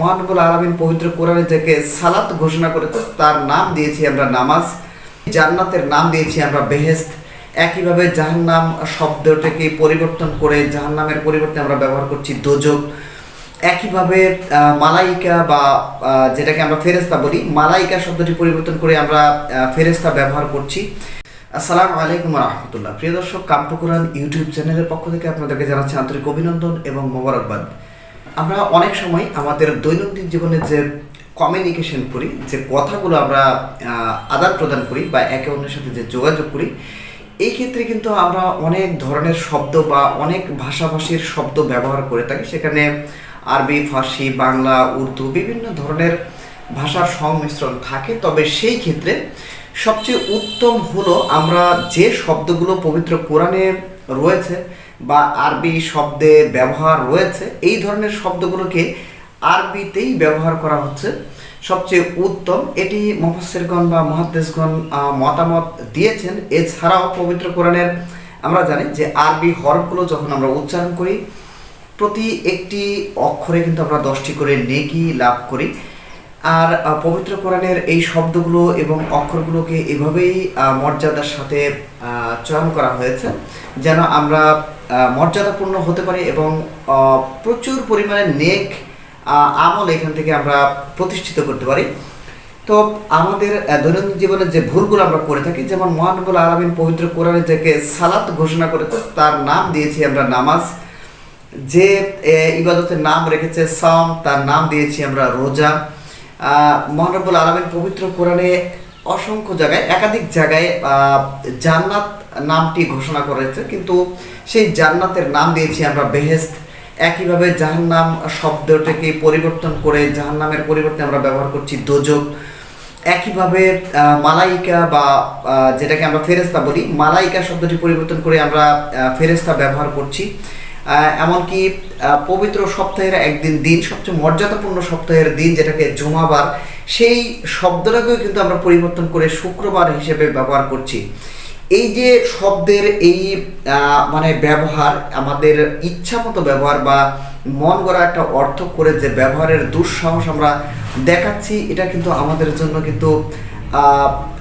মহানবুল আলমিন পবিত্র কোরআনে যাকে সালাত ঘোষণা করেছে তার নাম দিয়েছি আমরা নামাজ। জান্নাতের নাম দিয়েছি আমরা বেহেস্ত একইভাবে জাহান্নাম শব্দটাকে পরিবর্তন করে জাহান্নামের পরিবর্তে আমরা ব্যবহার করছি দোজক। একইভাবে মালাইকা বা যেটাকে আমরা ফেরেস্তা বলি, মালাইকা শব্দটি পরিবর্তন করে আমরা ফেরেস্তা ব্যবহার করছি। আসসালামু আলাইকুম রহমতুল্লাহ প্রিয় দর্শক কাম্প কোরআন ইউটিউব চ্যানেলের পক্ষ থেকে আপনাদেরকে জানাচ্ছি আন্তরিক অভিনন্দন এবং মোবারকবাদ। আমরা অনেক সময় আমাদের দৈনন্দিন জীবনে যে কমিউনিকেশন করি, যে কথাগুলো আমরা আদান প্রদান করি বা একে অন্যের সাথে যে যোগাযোগ করি, এই ক্ষেত্রে কিন্তু আমরা অনেক ধরনের শব্দ বা অনেক ভাষাভাষীর শব্দ ব্যবহার করে থাকি। সেখানে আরবি, ফার্সি, বাংলা, উর্দু বিভিন্ন ধরনের ভাষার সংমিশ্রণ থাকে। তবে সেই ক্ষেত্রে সবচেয়ে উত্তম হলো আমরা যে শব্দগুলো পবিত্র কোরআনে রয়েছে বা আরবি শব্দে ব্যবহার রয়েছে এই ধরনের শব্দগুলোকে আরবিতেই ব্যবহার করা হচ্ছে। সবচেয়ে উত্তম এটি মুফাসসিরগণ বা মহাদ্দেশগণ আহ, মতামত দিয়েছেন। এছাড়াও পবিত্র কোরআনের আমরা জানি যে আরবি হরফগুলো যখন আমরা উচ্চারণ করি প্রতি একটি অক্ষরে কিন্তু আমরা দশটি করে নেকি লাভ করি। আর পবিত্র কোরআনের এই শব্দগুলো এবং অক্ষরগুলোকে এভাবেই মর্যাদার সাথে চয়ন করা হয়েছে যেন আমরা মর্যাদাপূর্ণ হতে পারি এবং প্রচুর পরিমাণে নেক আমল এখান থেকে আমরা প্রতিষ্ঠিত করতে পারি। তো আমাদের দৈনন্দিন জীবনে যে ভুলগুলো আমরা করে থাকি, যেমন মহানবুল আলমিন পবিত্র কোরআনে যাকে সালাত ঘোষণা করেছে, তার নাম দিয়েছি আমরা নামাজ। যে ইবাদতের নাম রেখেছে সাম তার নাম দিয়েছি আমরা রোজা। মহানবুল আলমের পবিত্র কোরআনে অসংখ্য জায়গায়, একাধিক জায়গায় জান্নাত নামটি ঘোষণা করেছে। কিন্তু সেই জান্নাতের নাম দিয়েছি আমরা বেহেস্ত একইভাবে জাহান্নাম শব্দটাকে পরিবর্তন করে জাহান্নামের পরিবর্তে আমরা ব্যবহার করছি দোজক। একইভাবে মালাইকা বা যেটাকে আমরা ফেরেস্তা বলি, মালাইকা শব্দটি পরিবর্তন করে আমরা ফেরেস্তা ব্যবহার করছি। এমনকি পবিত্র সপ্তাহের একদিন দিন, সবচেয়ে মর্যাদাপূর্ণ সপ্তাহের দিন যেটাকে জুমাবার, সেই শব্দটাকেও কিন্তু আমরা পরিবর্তন করে শুক্রবার হিসেবে ব্যবহার করছি। এই যে শব্দের এই মানে ব্যবহার, আমাদের ইচ্ছা মতো ব্যবহার বা মন গড়া একটা অর্থ করে যে ব্যবহারের দুঃসাহস আমরা দেখাচ্ছি, এটা কিন্তু আমাদের জন্য কিন্তু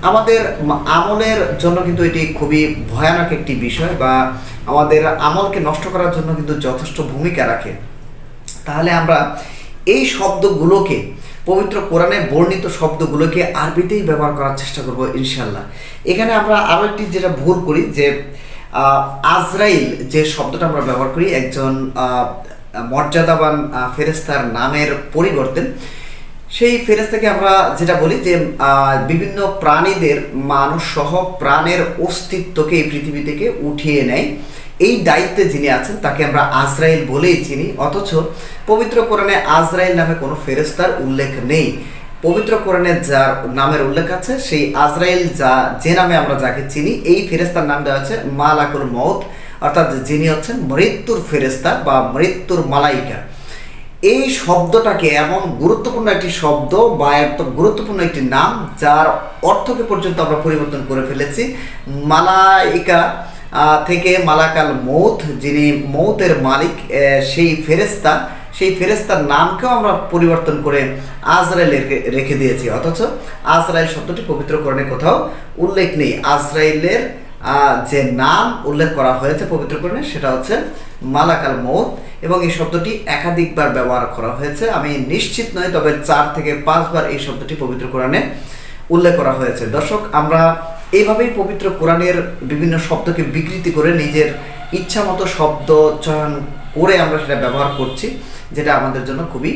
আমাদের আমলের জন্য কিন্তু এটি খুবই ভয়ানক একটি বিষয় বা আমাদের আমলকে নষ্ট করার জন্য কিন্তু যথেষ্ট ভূমিকা রাখে। তাহলে আমরা এই শব্দগুলোকে, পবিত্র কোরআনে বর্ণিত শব্দগুলোকে আরবিতেই ব্যবহার করার চেষ্টা করব ইনশাল্লাহ এখানে আমরা আরও একটি যেটা ভুল করি যে আজরাইল যে শব্দটা আমরা ব্যবহার করি, একজন মর্যাদাবান ফেরেস্তার নামের পরিবর্তে সেই ফেরেস্তাকে আমরা যেটা বলি যে বিভিন্ন প্রাণীদের মানুষ সহ প্রাণের অস্তিত্বকে এই পৃথিবী থেকে উঠিয়ে নেয়। এই দায়িত্বে যিনি আছেন, তাকে আমরা আজরাইল বলেই চিনি। অথচ পবিত্র কোরআনে আজরাইল নামে কোনো ফেরেস্তার উল্লেখ নেই। পবিত্র কোরআনে যার নামের উল্লেখ আছে, সেই আজরাইল যা, যে নামে আমরা যাকে চিনি, এই ফেরেস্তার নাম দেওয়া আছে মালাকুল মত অর্থাৎ যিনি হচ্ছেন মৃত্যুর ফেরেস্তা বা মৃত্যুর মালাইকা। এই শব্দটাকে এমন গুরুত্বপূর্ণ একটি শব্দ বা এত গুরুত্বপূর্ণ একটি নাম যার অর্থকে পর্যন্ত আমরা পরিবর্তন করে ফেলেছি। মালাইকা থেকে মালাকাল মৌত, যিনি মৌতের মালিক সেই ফেরেস্তা সেই ফেরেস্তার নামকেও আমরা পরিবর্তন করে আজরাইল রেখে- দিয়েছি। অথচ আজরাইল শব্দটি পবিত্রকরণে কোথাও উল্লেখ নেই। আজরাইলের যে নাম উল্লেখ করা হয়েছে পবিত্রকরণে সেটা হচ্ছে মালাকাল মৌত এবং এই শব্দটি একাধিকবার ব্যবহার করা হয়েছে। আমি নিশ্চিত নই, তবে চার থেকে পাঁচবার এই শব্দটি পবিত্র কোরআনে উল্লেখ করা হয়েছে। দর্শক, আমরা এইভাবেই পবিত্র কোরআনের বিভিন্ন শব্দকে বিকৃতি করে নিজের ইচ্ছা মতো শব্দ চয়ন করে আমরা সেটা ব্যবহার করছি, যেটা আমাদের জন্য খুবই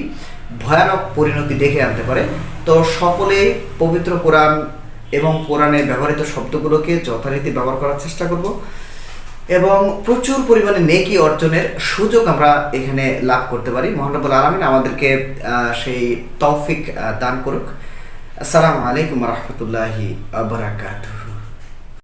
ভয়ানক পরিণতি ডেকে আনতে পারে। তো সকলে পবিত্র কোরআন এবং কোরআনে ব্যবহৃত শব্দগুলোকে যথারীতি ব্যবহার করার চেষ্টা করব। এবং প্রচুর পরিমাণে নেকি অর্জনের সুযোগ আমরা এখানে লাভ করতে পারি। মহানবুল আলমিন আমাদেরকে সেই তৌফিক দান করুক। আসসালামু আলাইকুম রহমতুল্লাহি আবরাকাতুহ